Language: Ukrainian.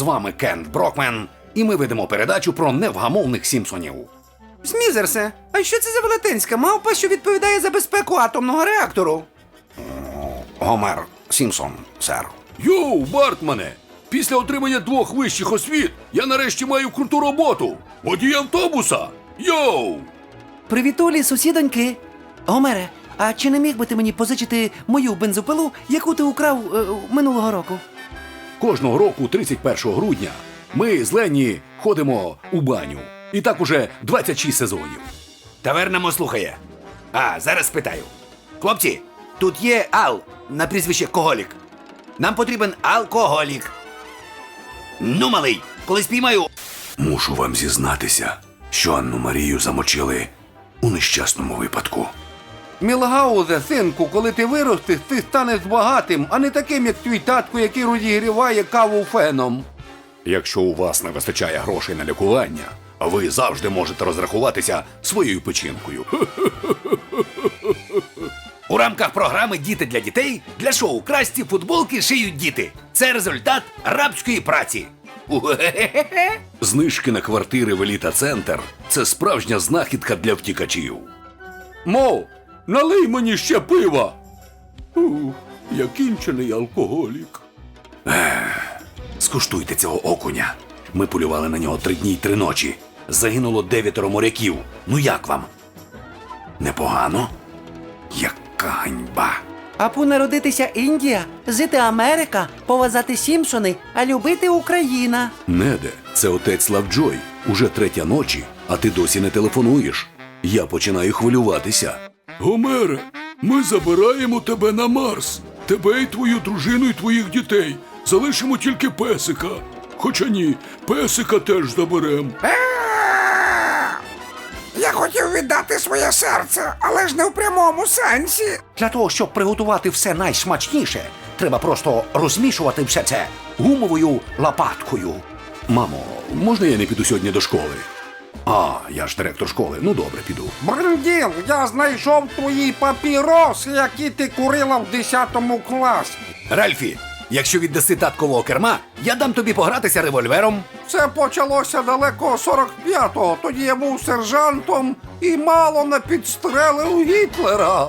З вами Кент Брокмен, і ми ведемо передачу про невгамовних Сімпсонів. Смізерсе, а що це за велетенська мавпа, що відповідає за безпеку атомного реактору? Гомер Сімпсон, сер. Йоу, Бартмане! Після отримання двох вищих освіт я нарешті маю круту роботу. Водій автобуса. Йоу! Привітулі, сусідоньки. Гомере, а чи не міг би ти мені позичити мою бензопилу, яку ти украв е, минулого року? Кожного року, 31 грудня, ми з Ленні ходимо у баню. І так уже 26 сезонів. Тавернамо слухає. А, зараз спитаю. Хлопці, тут є Ал на прізвище Коголік. Нам потрібен алкоголік. Ну, малий, коли спіймаю. Мушу вам зізнатися, що Анну Марію замочили у нещасному випадку. Мілгаузе, синку, коли ти виростеш, ти станеш багатим, а не таким, як твій татко, який розігріває каву феном. Якщо у вас не вистачає грошей на лікування, ви завжди можете розрахуватися своєю печінкою. У рамках програми Діти для дітей для шоу красті футболки шиють діти. Це результат рабської праці. Знижки на квартири в Еліта Центр це справжня знахідка для втікачів. Мо, налий мені ще пива. Ух, я кінчений алкоголік. Скуштуйте цього окуня. Ми полювали на нього три дні й три ночі. Загинуло дев'ятеро моряків. Ну як вам? Непогано? Яка ганьба. Апу народитися Індія, жити Америка, повазати Сімпсони, а любити Україна. Неде, це отець Лавджой. Уже третя ночі, а ти досі не телефонуєш. Я починаю хвилюватися. Гомере, ми забираємо тебе на Марс. Тебе і твою дружину, і твоїх дітей. Залишимо тільки песика. Хоча ні, песика теж заберем. Я хотів віддати своє серце, але ж не в прямому сенсі. Для того, щоб приготувати все найсмачніше, треба просто розмішувати все це гумовою лопаткою. Мамо, можна я не піду сьогодні до школи? А, я ж директор школи. Ну добре, піду. Бренділ, я знайшов твої папіроси, які ти курила в 10 класі. Ральфі, якщо віддаси таткового керма, я дам тобі погратися револьвером. Це почалося далеко 45-го. Тоді я був сержантом і мало не підстрелив Гітлера.